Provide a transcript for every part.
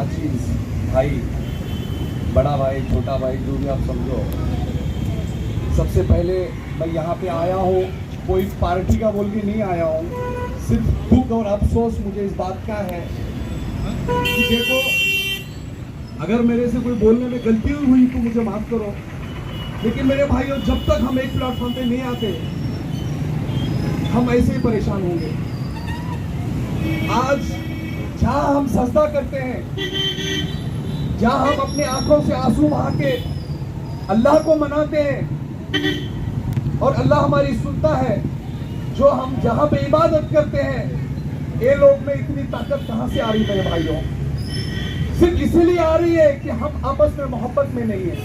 नाचीज भाई, बड़ा भाई, छोटा भाई, जो भी आप समझो। सबसे पहले मैं यहाँ पे आया हूँ, कोई पार्टी का बोल के नहीं आया हूँ। सिर्फ़ दुख और अफसोस मुझे इस बात का है देखो, अगर मेरे से कोई बोलने में गलती हुई तो मुझे माफ़ करो। लेकिन मेरे भाइयों, जब तक हम एक प्लेटफॉर्म पे नहीं आते, हम ऐसे ही परेशान होंगे। आज जहाँ हम सजदा करते हैं, जहाँ हम अपने आँखों से आँसू बहा के अल्लाह को मनाते हैं, और अल्लाह हमारी सुनता है, जो हम जहाँ पे इबादत करते हैं, ये लोग में इतनी ताकत कहाँ से आ रही है मेरे भाइयों? सिर्फ़ इसीलिए आ रही है कि हम आपस में मोहब्बत में नहीं है।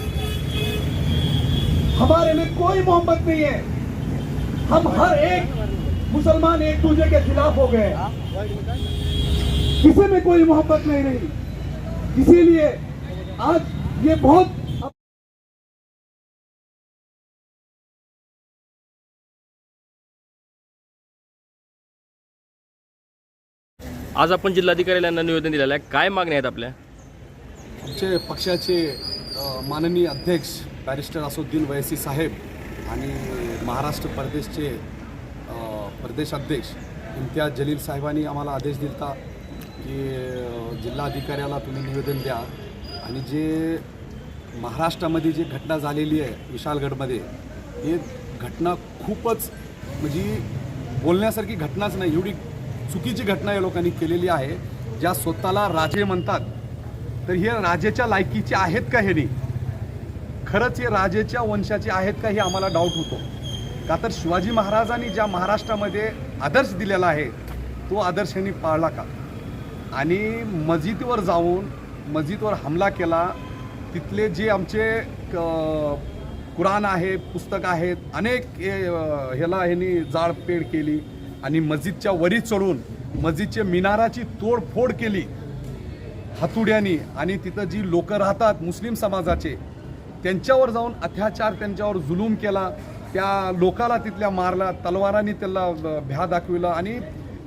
हमारे में कोई मोहब्बत नहीं है। हम हर एक मुसलमान एक दूसरे के खिलाफ हो गए किसी में कोई मोहब्बत नहीं रही। इसीलिए आज ये बहुत आज आपण जिल्हाधिकाऱ्यांना निवेदन दिलेलं आहे. काय मागण्या आहेत आपल्या? आमचे पक्षाचे माननीय अध्यक्ष बॅरिस्टर असुद्दीन वैसी साहेब आणि महाराष्ट्र प्रदेशचे अ, प्रदेश अध्यक्ष इम्तियाज जलील साहेबांनी आम्हाला आदेश दिला की जिल्हाधिकाऱ्याला तुम्ही निवेदन द्या. आणि जे महाराष्ट्रामध्ये जी घटना झालेली आहे विशालगडमध्ये हे घटना खूपच म्हणजे बोलण्यासारखी घटनाच नाही एवढी चुकीची घटना या लोकांनी केलेली आहे ज्या स्वतःला राजे म्हणतात. तर हे राजेच्या लायकीचे आहेत का हे नाही? खरंच हे राजेच्या वंशाचे आहेत का हे आम्हाला डाऊट होतो. का तर शिवाजी महाराजांनी ज्या महाराष्ट्रामध्ये आदर्श दिलेला आहे तो आदर्श यांनी पाळला का? आणि मस्जिदवर जाऊन मस्जिदवर हमला केला. तिथले जे आमचे क- कुराण आहे पुस्तक आहेत अनेक हे, ह्याला ह्यांनी जाळपेड केली आणि मस्जिदच्या वरी चढून मस्जिदच्या मिनाराची तोडफोड केली हातुड्यानी. आणि तिथं जी लोक राहतात मुस्लिम समाजाचे त्यांच्यावर जाऊन अत्याचार त्यांच्यावर जुलूम केला. त्या लोकाला तिथल्या मारला तलवारांनी त्याला भ्या दाखविला आणि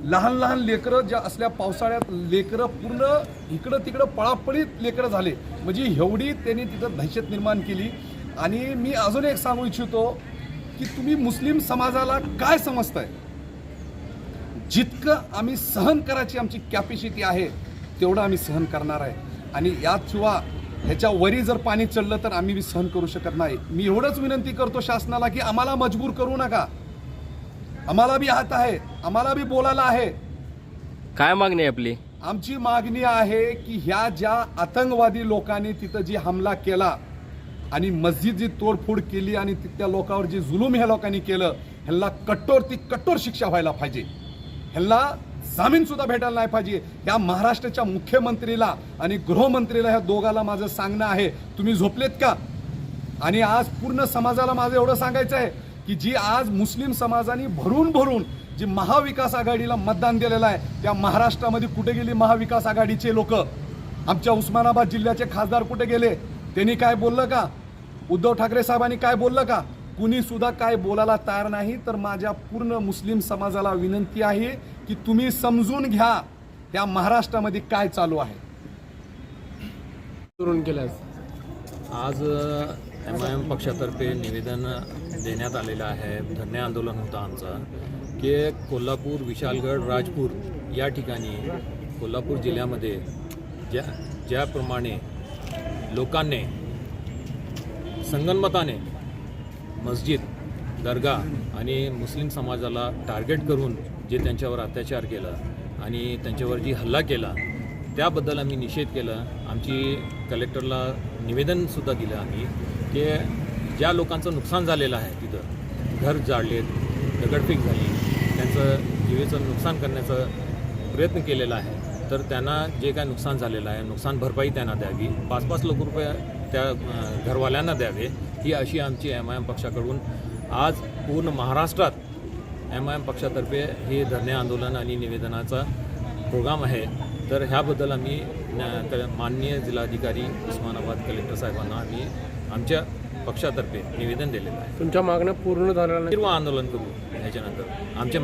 लहान लहान लेकरं ज्या असल्या पावसाळ्यात लेकरं पूर्ण इकडं तिकडं पळापळीत लेकरं झाले. म्हणजे एवढी त्यांनी तिथं दहशत निर्माण केली. आणि मी अजून एक सांगू इच्छितो की तुम्ही मुस्लिम समाजाला काय समजताय? जितकं आम्ही सहन करायची आमची कॅपॅसिटी आहे तेवढं आम्ही सहन करणार आहे. आणि याशिवाय ह्याच्या वरी जर पाणी चढलं तर आम्ही सहन करू शकत नाही. मी एवढंच विनंती करतो शासनाला की आम्हाला मजबूर करू नका. आम्हाला बी हात आहे. आम्हाला बी बोलायला आहे. काय मागणी आहे आपली? आमची मागणी आहे की ह्या ज्या आतंकवादी लोकांनी तिथं जी हमला केला आणि मस्जिद जी तोडफोड केली आणि तिथल्या लोकांवर जे जुलूम ह्या लोकांनी केलं ह्यांना कठोर ती कठोर शिक्षा व्हायला पाहिजे. ह्यांना जामीन सुद्धा भेटायला नाही पाहिजे. या महाराष्ट्राच्या मुख्यमंत्रीला आणि गृहमंत्रीला ह्या दोघाला माझं सांगणं आहे. तुम्ही झोपलेत का? आणि आज पूर्ण समाजाला माझं एवढं सांगायचं आहे. की जी आज मुस्लिम समाजाने भरून भरून जी महाविकास आघाडीला मतदान दिलेलं आहे त्या महाराष्ट्रामध्ये कुठे गेली महाविकास आघाडीचे लोक? आमच्या उस्मानाबाद जिल्ह्याचे खासदार कुठे गेले? त्यांनी काय बोललं का? उद्धव ठाकरे साहेबांनी काय बोललं का? कुणी सुद्धा काय बोलायला तयार नाही. तर माझ्या पूर्ण मुस्लिम समाजाला विनंती आहे की तुम्ही समजून घ्या या महाराष्ट्रामध्ये काय चालू आहे. करून केल्यास आज एम आय एम पक्षातर्फे निवेदन देण्यात आलेला आहे. धरणे आंदोलन होतं आमचं. की कोल्हापूर विशालगड राजपूर या ठिकाणी कोल्हापूर जिल्ह्यामध्ये ज्या ज्याप्रमाणे लोकांनी संगनमताने मस्जिद दर्गा आणि मुस्लिम समाजाला टार्गेट करून जे त्यांच्यावर अत्याचार केला आणि त्यांच्यावर जी हल्ला केला त्याबद्दल आम्ही निषेध केला. आमची कलेक्टरला निवेदनसुद्धा दिलं आम्ही की ज्या लोकांचं नुकसान झालेलं आहे तिथं घर जाळलेत दगडफेक झाली त्यांचं जीवेचं नुकसान करण्याचा प्रयत्न केलेला आहे तर त्यांना जे काय नुकसान झालेलं आहे नुकसान भरपाई त्यांना द्यावी पाच पाच लाख रुपये त्या घरवाल्यांना द्यावे ही अशी आमची एम आय एम पक्षाकडून आज पूर्ण महाराष्ट्रात एम आय एम पक्षातर्फे हे धरणे आंदोलन आणि निवेदनाचा प्रोग्राम आहे. तर ह्याबद्दल आम्ही क- माननीय जिल्हाधिकारी उस्मानाबाद कलेक्टर साहेबांना आम्ही आमच्या पक्षातर्फे निवेदन दिलेलं आहे. तुमच्या मागण्या पूर्ण झालेल्या नाही किंवा आंदोलन करू ह्याच्यानंतर आमच्या